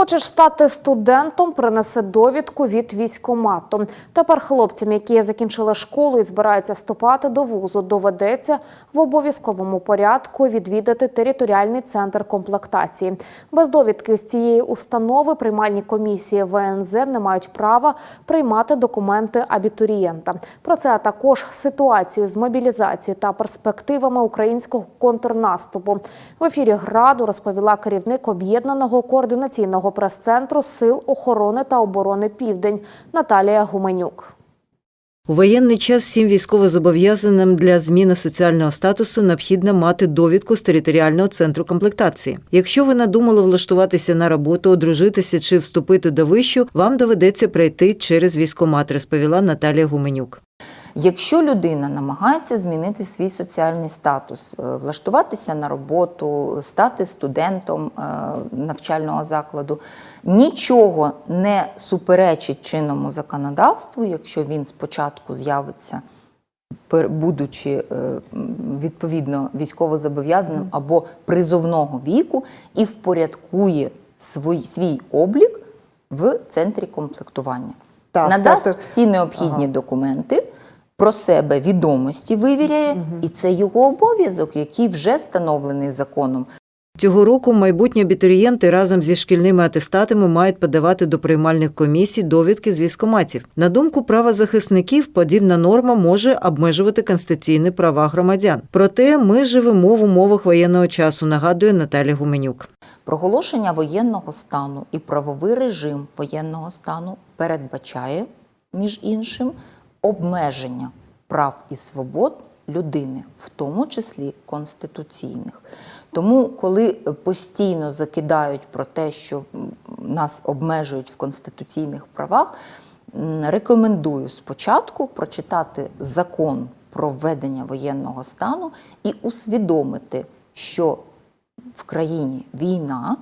Хочеш стати студентом, принеси довідку від військкомату. Тепер хлопцям, які закінчили школу і збираються вступати до вузу, доведеться в обов'язковому порядку відвідати територіальний центр комплектації. Без довідки з цієї установи приймальні комісії ВНЗ не мають права приймати документи абітурієнта. Про це а також ситуацію з мобілізацією та перспективами українського контрнаступу. В ефірі граду розповіла керівник об'єднаного координаційного прес-центру Сил охорони та оборони Південь Наталія Гуменюк. У воєнний час всім військовозобов'язаним для зміни соціального статусу необхідно мати довідку з територіального центру комплектації. Якщо ви надумали влаштуватися на роботу, одружитися чи вступити до вищу, вам доведеться пройти через військкомат, розповіла Наталія Гуменюк. Якщо людина намагається змінити свій соціальний статус, е, влаштуватися на роботу, стати студентом е, навчального закладу, нічого не суперечить чинному законодавству, якщо він спочатку з'явиться, будучи е, відповідно військовозобов'язаним або призовного віку, і впорядкує свій, свій облік в центрі комплектування. Так, Надасть тобто- всі необхідні документи. Про себе відомості вивіряє, і це його обов'язок, який вже встановлений законом. Цього року майбутні абітурієнти разом зі шкільними атестатами мають подавати до приймальних комісій довідки з військкоматів. На думку правозахисників, подібна норма може обмежувати конституційні права громадян. Проте ми живемо в умовах воєнного часу, нагадує Наталія Гуменюк. Проголошення воєнного стану і правовий режим воєнного стану передбачає, між іншим, обмеження прав і свобод людини, в тому числі конституційних. Тому, коли постійно закидають про те, що нас обмежують в конституційних правах, рекомендую спочатку прочитати закон про введення воєнного стану і усвідомити, що в країні війна.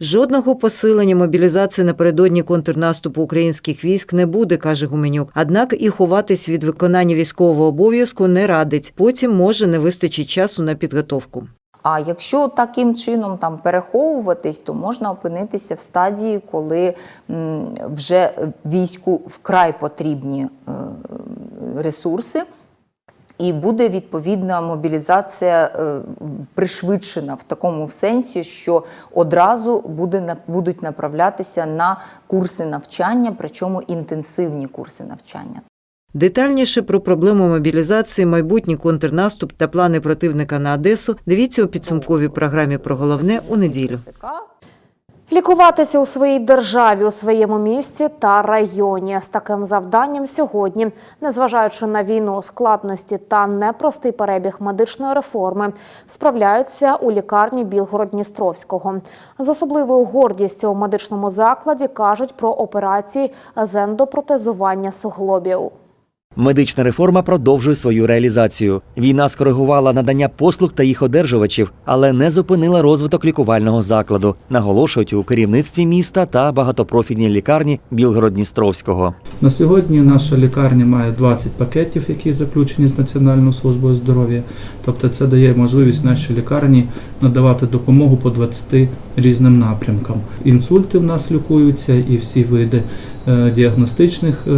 Жодного посилення мобілізації напередодні контрнаступу українських військ не буде, каже Гуменюк. Однак і ховатись від виконання військового обов'язку не радить. Потім може не вистачить часу на підготовку. А якщо таким чином там переховуватись, то можна опинитися в стадії, коли вже війську вкрай потрібні е, ресурси. І буде відповідна мобілізація е, пришвидшена в такому сенсі, що одразу буде на- будуть направлятися на курси навчання, причому інтенсивні курси навчання. Детальніше про проблему мобілізації, майбутній контрнаступ та плани противника на Одесу дивіться у підсумковій програмі про головне у неділю. Лікуватися у своїй державі, у своєму місті та районі з таким завданням сьогодні, незважаючи на війну, складності та непростий перебіг медичної реформи, справляються у лікарні Білгород-Дністровського. З особливою гордістю у медичному закладі кажуть про операції з ендопротезування суглобів. Медична реформа продовжує свою реалізацію. Війна скоригувала надання послуг та їх одержувачів, але не зупинила розвиток лікувального закладу, наголошують у керівництві міста та багатопрофільній лікарні Білгород-Дністровського. На сьогодні наша лікарня має 20 пакетів, які заключені з Національною службою здоров'я. Тобто це дає можливість нашій лікарні надавати допомогу по 20 різним напрямкам. Інсульти в нас лікуються і всі види е, діагностичних е,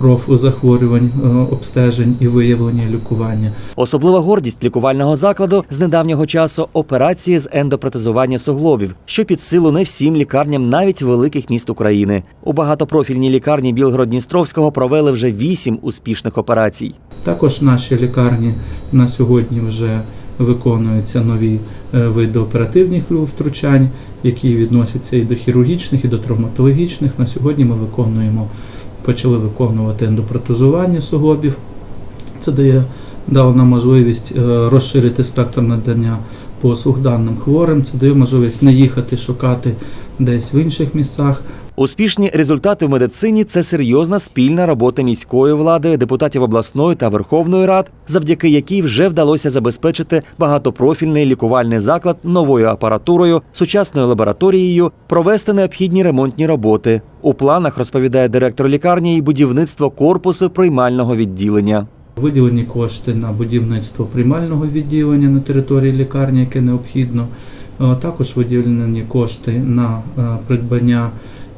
онкопрофзахворювань, е, обстежень і виявлення і лікування. Особлива гордість лікувального закладу з недавнього часу операції з ендопротезування суглобів, що під силу не всім лікарням навіть великих міст України. У багатопрофільній лікарні Білгород-Дністровського провели вже вісім успішних операцій. Також в нашій лікарні на сьогодні вже виконуються нові е, види оперативних втручань, які відносяться і до хірургічних, і до травматологічних. На сьогодні ми виконуємо, почали виконувати ендопротезування суглобів. Це дає дало нам можливість е, розширити спектр надання послуг даним хворим. Це дає можливість не їхати шукати десь в інших місцях, Успішні результати в медицині це серйозна спільна робота міської влади, депутатів обласної та верховної рад, завдяки якій вже вдалося забезпечити багатопрофільний лікувальний заклад новою апаратурою, сучасною лабораторією, провести необхідні ремонтні роботи. У планах розповідає директор лікарні і будівництво корпусу приймального відділення. Виділені кошти на будівництво приймального відділення на території лікарні, яке необхідно. Е, Також виділені кошти на е, придбання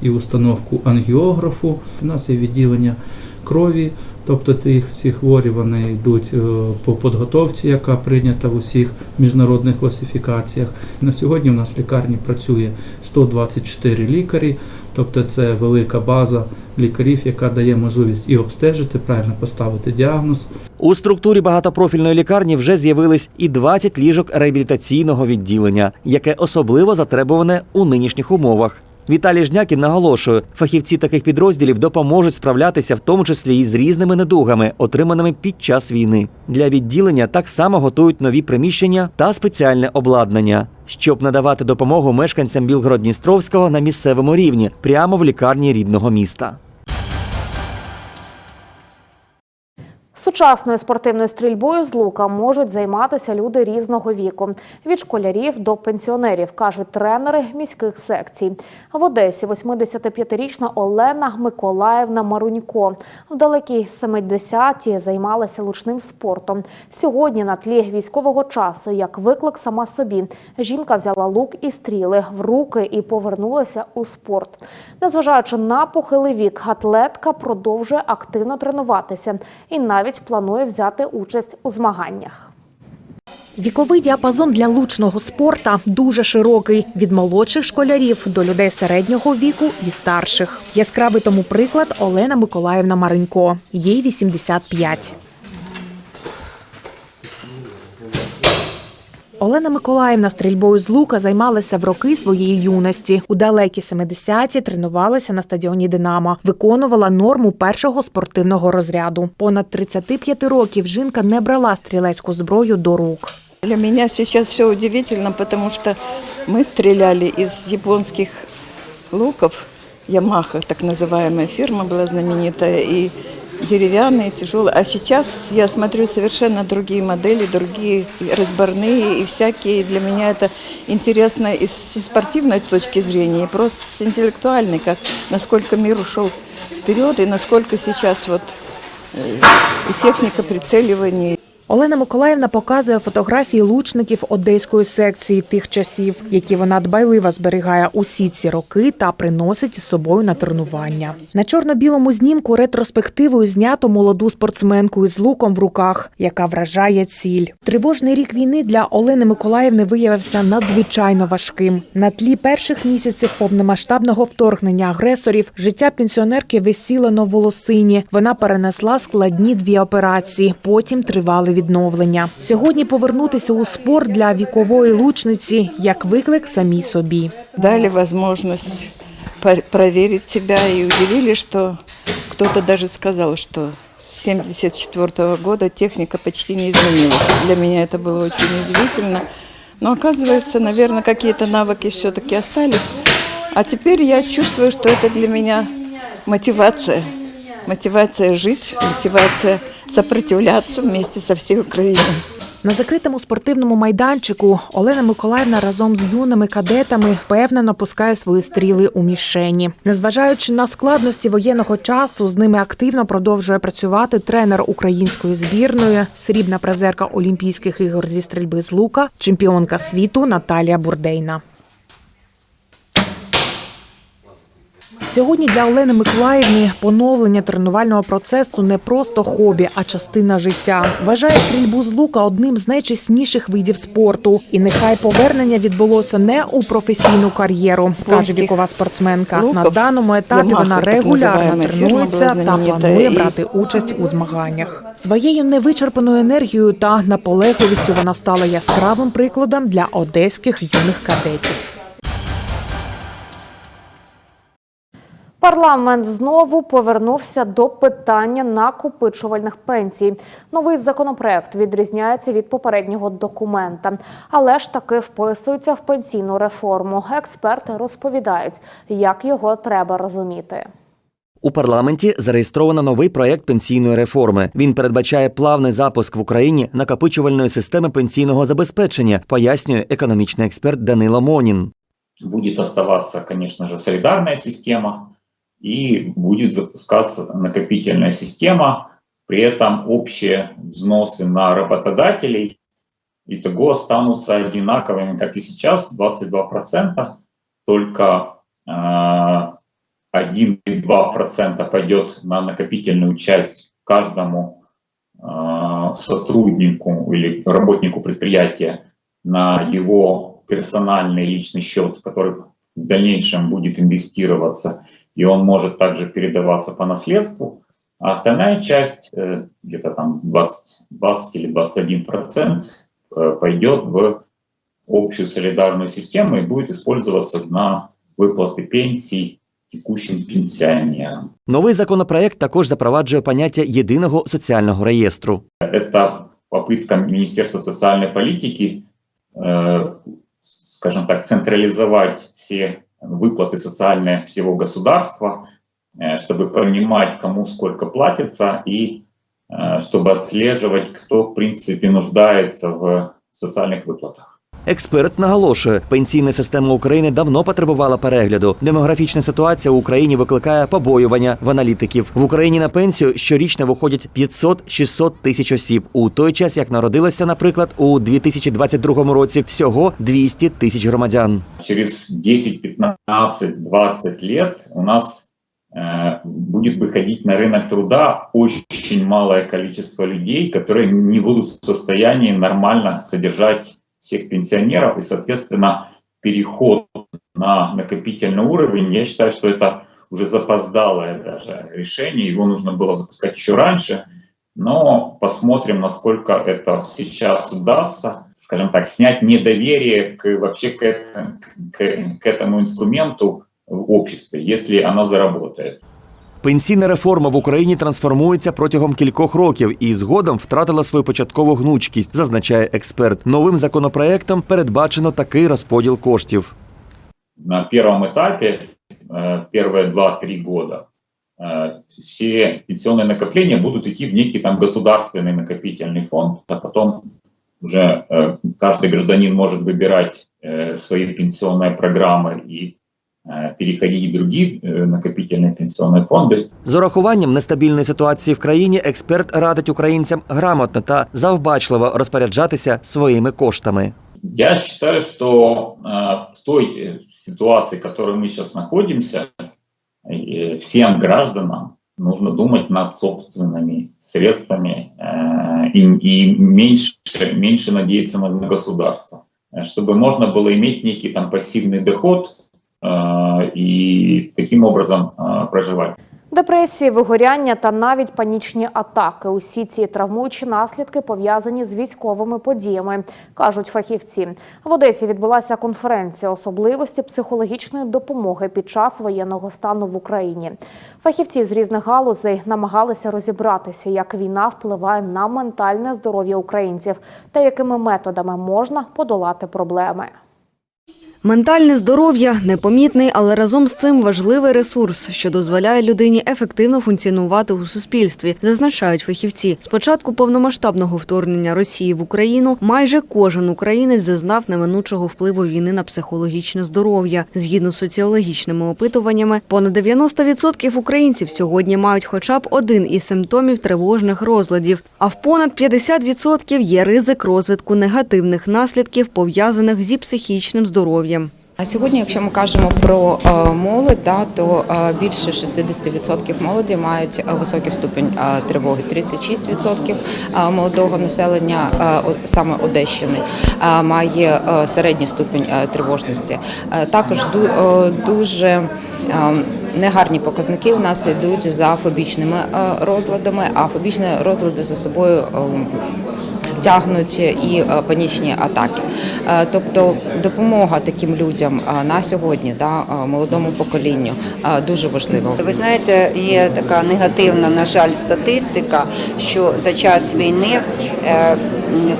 і установку ангіографу. У нас є відділення крові, тобто тих всі хворі вони йдуть е, по підготовці, яка прийнята в усіх міжнародних класифікаціях. На сьогодні у нас в лікарні працює 124 лікарі, тобто це велика база лікарів, яка дає можливість і обстежити, правильно поставити діагноз, У структурі багатопрофільної лікарні вже з'явились і 20 ліжок реабілітаційного відділення, яке особливо затребуване у нинішніх умовах. Віталій Жнякін наголошує, фахівці таких підрозділів допоможуть справлятися в тому числі і з різними недугами, отриманими під час війни. Для відділення так само готують нові приміщення та спеціальне обладнання, щоб надавати допомогу мешканцям Білгород-Дністровського на місцевому рівні, прямо в лікарні рідного міста. Сучасною спортивною стрільбою з лука можуть займатися люди різного віку від школярів до пенсіонерів, кажуть тренери міських секцій. В Одесі 85-річна Олена Миколаївна Марунько в далекій 70-ті займалася лучним спортом. Сьогодні на тлі військового часу, як виклик сама собі, жінка взяла лук і стріли в руки і повернулася у спорт. Незважаючи на похилий вік, атлетка продовжує активно тренуватися і навіть планує взяти участь у змаганнях. Віковий діапазон для лучного спорта дуже широкий від молодших школярів до людей середнього віку і старших. Яскравий тому приклад Олена Миколаївна Маренько. Їй 85. Олена Миколаївна стрільбою з лука займалася в роки своєї юності. У далекі 70-ті тренувалася на стадіоні Динамо, виконувала норму першого спортивного розряду. Понад 35 років жінка не брала стрілецьку зброю до рук. Для меня сейчас все удивительно, потому что мы стреляли из японских луков. Ямаха, так называемая фирма была знаменитая, и деревянные, тяжелые. А сейчас я смотрю совершенно другие модели, другие разборные и всякие. Для меня это интересно и с спортивной точки зрения, и просто с интеллектуальной, как насколько мир ушел вперед, и насколько сейчас вот э, и техника прицеливания, Олена Миколаївна показує фотографії лучників одеської секції тих часів, які вона дбайливо зберігає усі ці роки та приносить із собою на тренування. На чорно-білому знімку ретроспективою знято молоду спортсменку із луком в руках, яка вражає ціль. Тривожний рік війни для Олени Миколаївни виявився надзвичайно важким. На тлі перших місяців повномасштабного вторгнення агресорів життя пенсіонерки висіло на волосині. Вона перенесла складні дві операції. Потім тривали відновлення. Сьогодні повернутися у спорт для вікової лучниці як виклик самій собі. дали возможность по- проверить себя и удивили, что кто-то даже сказал, что с 1974 года техника почти не изменилась. Для меня это было очень удивительно. Но оказывается, наверное, какие-то навыки все-таки остались. А теперь я чувствую, что это для меня мотивация. Мотивация жить, мотивация сопротивляться вместе со всей Украиной. На закритому спортивному майданчику Олена Миколаївна разом з юними кадетами впевнено пускає свої стріли у мішені. Незважаючи на складності воєнного часу, з ними активно продовжує працювати тренер української збірної, срібна призерка Олімпійських ігор зі стрільби з лука, чемпіонка світу Наталія Бурдейна. Сьогодні для Олени Миколаївни поновлення тренувального процесу не просто хобі, а частина життя. Вважає стрільбу з лука одним з найчесніших видів спорту. І нехай повернення відбулося не у професійну кар'єру, каже вікова спортсменка. На даному етапі вона регулярно тренується та планує брати участь у змаганнях. Своєю невичерпаною енергією та наполегливістю вона стала яскравим прикладом для одеських юних кадетів. Парламент знову повернувся до питання накопичувальних пенсій. Новий законопроект відрізняється від попереднього документа, але ж таки вписується в пенсійну реформу. Експерти розповідають, як його треба розуміти. У парламенті зареєстровано новий проект пенсійної реформи. Він передбачає плавний запуск в Україні накопичувальної системи пенсійного забезпечення, пояснює економічний експерт Данило Монін. будет оставаться, конечно же, солидарная система и будет запускаться накопительная система, При этом общие взносы на работодателей итого останутся одинаковыми, как и сейчас, 22%, только э, 1,2% пойдет на накопительную часть каждому э, сотруднику или работнику предприятия на его персональный личный счет, который в дальнейшем будет инвестироваться, и он может также передаваться по наследству. А остальная часть, э, где-то там 20, 20 или 21 процент, э, пойдет в общую солидарную систему и будет использоваться на выплаты пенсий текущим пенсионерам. Новий законопроект також запроваджує поняття єдиного соціального реєстру. Это попытка Министерства социальной политики, э, скажем так, централизовать все выплаты социальные всего государства, э, чтобы понимать, кому сколько платится, и э, чтобы отслеживать, кто, в принципе, нуждается в социальных выплатах. Експерт наголошує, пенсійна система України давно потребувала перегляду. Демографічна ситуація в Україні викликає побоювання в аналітиків. В Україні на пенсію щорічно виходять 500-600 тисяч осіб. У той час, як народилося, наприклад, у 2022 році всього 200 тисяч громадян. Через 10, 15, 20 лет у нас э, будет выходить на рынок труда очень малое количество людей, которые не будут в состоянии нормально содержать всех пенсионеров, и, соответственно, переход на накопительный уровень, я считаю, что это уже запоздалое даже решение, его нужно было запускать еще раньше, но посмотрим, насколько это сейчас удастся, скажем так, снять недоверие к, вообще к, к- к этому инструменту в обществе, если оно заработает. Пенсійна реформа в Україні трансформується протягом кількох років і згодом втратила свою початкову гнучкість, зазначає експерт. Новим законопроектом передбачено такий розподіл коштів. на первом этапе, э, первые 2-3 года, э, все пенсионные накопления будут идти в некий там государственный накопительный фонд, а потом уже э, каждый гражданин может выбирать э, свои пенсионные программы и э, переходить в другие э, накопительные пенсионные фонды. З урахуванням нестабільної ситуації в країні експерт радить українцям грамотно та завбачливо розпоряджатися своїми коштами. Я считаю, что э, в той э, ситуации, в которой мы сейчас находимся, э, всем гражданам нужно думать над собственными средствами э, и, и меньше, меньше надеяться на государство, Э, чтобы можно было иметь некий там пассивный доход э, и таким образом проживать. Депресії, вигоряння та навіть панічні атаки. Усі ці травмуючі наслідки пов'язані з військовими подіями, кажуть фахівці. В Одесі відбулася конференція особливості психологічної допомоги під час воєнного стану в Україні. Фахівці з різних галузей намагалися розібратися, як війна впливає на ментальне здоров'я українців та якими методами можна подолати проблеми. Ментальне здоров'я непомітний, але разом з цим важливий ресурс, що дозволяє людині ефективно функціонувати у суспільстві, зазначають фахівці. З початку повномасштабного вторгнення Росії в Україну майже кожен українець зазнав неминучого впливу війни на психологічне здоров'я. Згідно з соціологічними опитуваннями, понад 90% українців сьогодні мають хоча б один із симптомів тривожних розладів, а в понад 50% є ризик розвитку негативних наслідків пов'язаних зі психічним здоров'ям. А сьогодні, якщо ми кажемо про е, молодь, да, то е, більше 60% молоді мають е, високий ступінь тривоги. 36% е, молодого населення саме Одещини має середній ступінь тривожності. Також ду- дуже негарні показники у нас йдуть за фобічними розладами, а фобічні розлади за собою. Тягнуть і е, панічні атаки. Е, Тобто допомога таким людям е, на сьогодні, да, молодому поколінню, дуже важлива. Ви знаєте, є така негативна, на жаль, статистика, що за час війни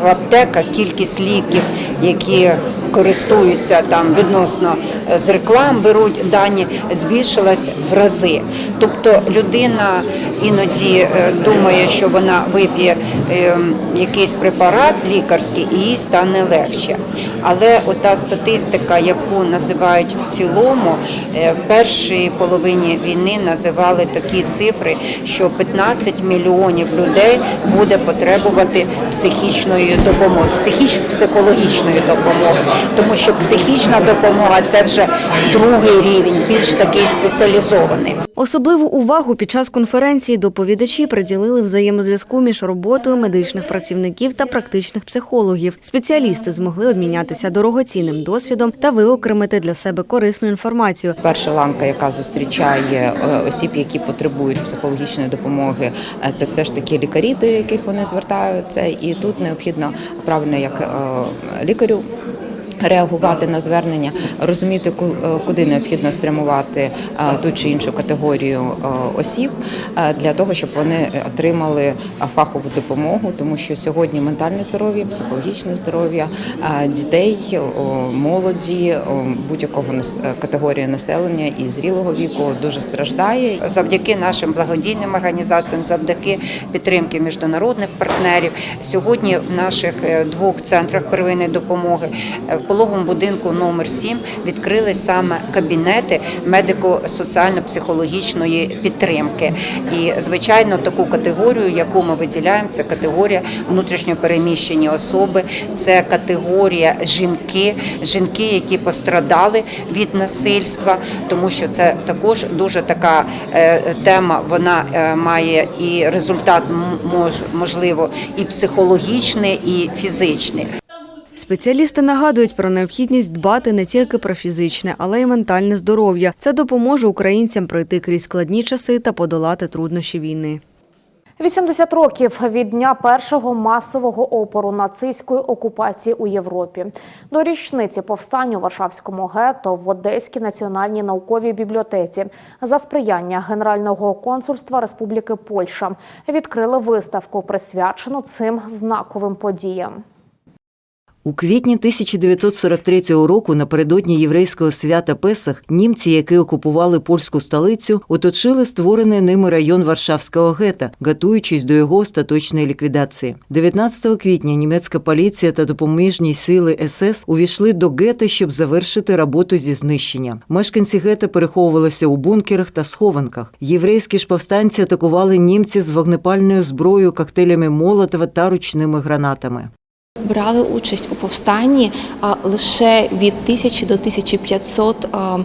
в аптеках кількість ліків, які користуються там відносно е, з реклам, беруть дані, збільшилась в рази. Тобто людина іноді е, думає, що вона вип'є е, якийсь препарат лікарський і їй стане легше. Але ота статистика, яку називають в цілому, е, в першій половині війни називали такі цифри, що 15 мільйонів людей буде потребувати психічної допомоги, психіч-психологічної допомоги, тому що психічна допомога це вже другий рівень, більш такий спеціалізований. Особливу увагу під час конференції доповідачі приділили взаємозв'язку між роботою медичних працівників та практичних психологів. Спеціалісти змогли обмінятися дорогоцінним досвідом та виокремити для себе корисну інформацію. Перша ланка, яка зустрічає е, осіб, які потребують психологічної допомоги, е, це все ж таки лікарі, до яких вони звертаються, і тут необхідно правильно як е, лікарю. Реагувати на звернення, розуміти, е, куди необхідно спрямувати е, ту чи іншу категорію е, осіб для того, щоб вони отримали фахову допомогу, тому що сьогодні ментальне здоров'я, психологічне здоров'я дітей, молоді, будь-якого категорії населення і зрілого віку дуже страждає. завдяки нашим благодійним організаціям, завдяки підтримки міжнародних партнерів. Сьогодні в наших двох центрах первинної допомоги пологовому будинку номер 7 відкрили саме кабінети медико-соціально-психологічної підтримки. І звичайно, таку категорію, яку ми виділяємо, це категорія внутрішньопереміщені особи, це категорія жінки, жінки, які пострадали від насильства, тому що це також дуже така е, тема. Вона е, має і результат можливо і психологічний, і фізичний. Спеціалісти нагадують про необхідність дбати не тільки про фізичне, але й ментальне здоров'я. Це допоможе українцям пройти крізь складні часи та подолати труднощі війни. 80 років від дня першого масового опору нацистської окупації у Європі. До річниці повстання у Варшавському гетто в Одеській національній науковій бібліотеці за сприяння Генерального консульства Республіки Польща відкрили виставку, присвячену цим знаковим подіям. У квітні 1943 року, напередодні єврейського свята Песах, німці, які окупували польську столицю, оточили створений ними район Варшавського гета, готуючись до його остаточної ліквідації. 19 квітня німецька поліція та допоміжні сили СС увійшли до гета, щоб завершити роботу зі знищення. Мешканці гета переховувалися у бункерах та схованках. Єврейські ж повстанці атакували німці з вогнепальною зброєю, коктейлями Молотова та ручними гранатами. Брали участь у повстанні лише від 1000 до 1500 а,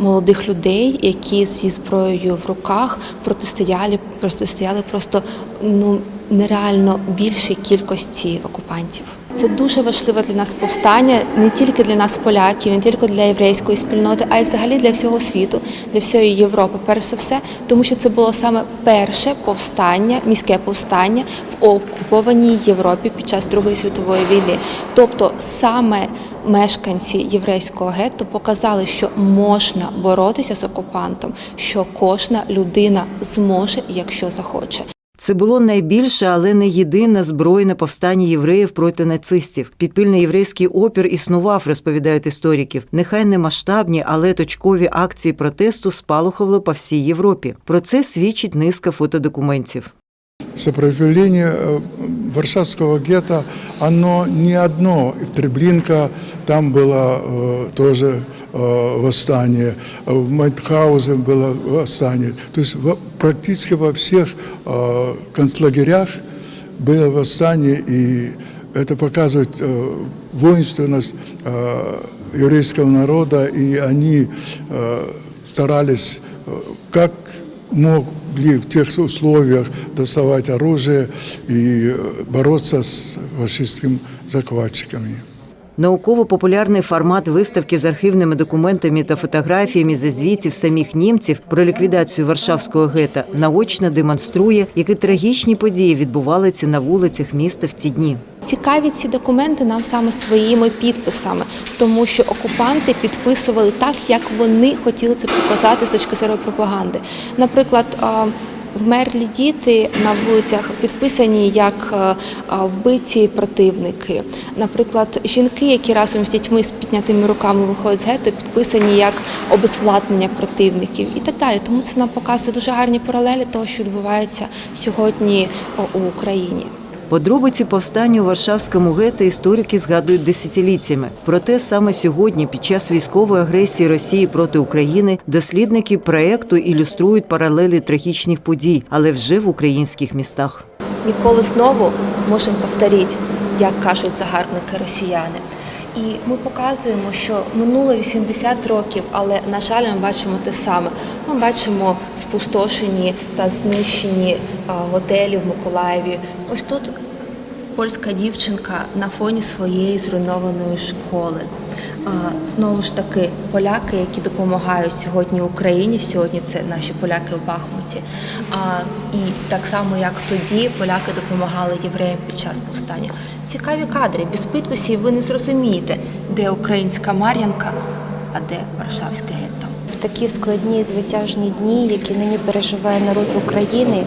молодих людей, які зі зброєю в руках протистояли, протистояли просто ну нереально більшій кількості окупантів. Це дуже важливе для нас повстання, не тільки для нас, поляків, не тільки для єврейської спільноти, а й взагалі для всього світу, для всієї Європи. Перш за все, тому що це було саме перше повстання, міське повстання в окупованій Європі під час Другої світової війни. Тобто саме мешканці єврейського гетто показали, що можна боротися з окупантом, що кожна людина зможе, якщо захоче. Це було найбільше, але не єдине збройне повстання євреїв проти нацистів. Підпільний єврейський опір існував, розповідають істориків. Нехай не масштабні, але точкові акції протесту спалахували по всій Європі. Про це свідчить низка фотодокументів. Сопротивление э, Варшавского гетто, оно не одно. И в Треблинка там было э, тоже э, восстание, в Майтхаузе было восстание. То есть во- практически во всех э, концлагерях было восстание, и это показывает э, воинственность э, еврейского народа, и они э, старались э, как могли в тех условиях доставать оружие и бороться с фашистскими захватчиками. Науково-популярний формат виставки з архівними документами та фотографіями зі звітів самих німців про ліквідацію Варшавського гета наочно демонструє, які трагічні події відбувалися на вулицях міста в ці дні. Цікаві ці документи нам саме своїми підписами, тому що окупанти підписували так, як вони хотіли це показати з точки зору пропаганди. Наприклад, Вмерлі діти на вулицях підписані як е, вбиті противники. Наприклад, жінки, які разом з дітьми з піднятими руками виходять з гетто, підписані як обезвладнення противників і так далі. Тому це нам показує дуже гарні паралелі того, що відбувається сьогодні у Україні. Подробиці повстання у Варшавському гетто історики згадують десятиліттями. Проте саме сьогодні, під час військової агресії Росії проти України, дослідники проекту ілюструють паралелі трагічних подій, але вже в українських містах. Ніколи знову можемо повторити, як кажуть загарбники росіяни. І ми показуємо, що минуло 80 років, але на жаль, ми бачимо те саме. Ми бачимо спустошені та знищені готелі в Миколаєві. Ось тут польська дівчинка на фоні своєї зруйнованої школи. Знову ж таки, поляки, які допомагають сьогодні Україні, сьогодні це наші поляки у Бахмуті. І так само, як тоді, поляки допомагали євреям під час повстання. Цікаві кадри, без підписів ви не зрозумієте, де українська Мар'янка, а де Варшавське гетто. В такі складні звитяжні дні, які нині переживає народ України,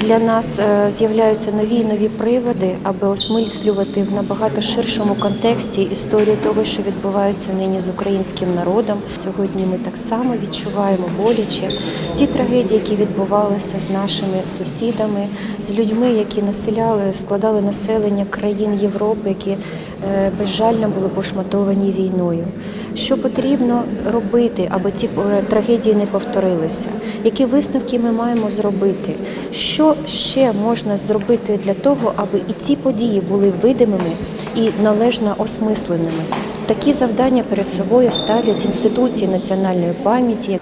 для нас е, з'являються нові і нові приводи, аби осмислювати в набагато ширшому контексті історію того, що відбувається нині з українським народом. Сьогодні ми так само відчуваємо боляче ті трагедії, які відбувалися з нашими сусідами, з людьми, які населяли, складали населення країн Європи, які безжально були пошматовані війною. Що потрібно робити, аби ці е, трагедії не повторилися? Які висновки ми маємо зробити? Що ще можна зробити для того, аби і ці події були видимими і належно осмисленими? Такі завдання перед собою ставлять інституції національної пам'яті.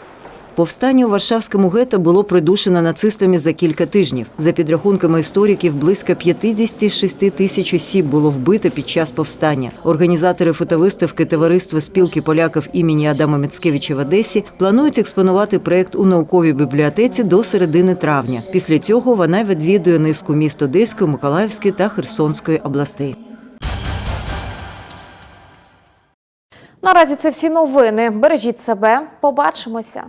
Повстання у Варшавському гетто було придушено нацистами за кілька тижнів. За підрахунками істориків, близько 56 тисяч осіб було вбито під час повстання. Організатори фотовиставки Товариство спілки поляків імені Адама Міцкевича в Одесі планують експонувати проект у науковій бібліотеці до середини травня. Після цього вона відвідує низку міст Одеської, Миколаївської та Херсонської областей. Наразі це всі новини. Бережіть себе. Побачимося.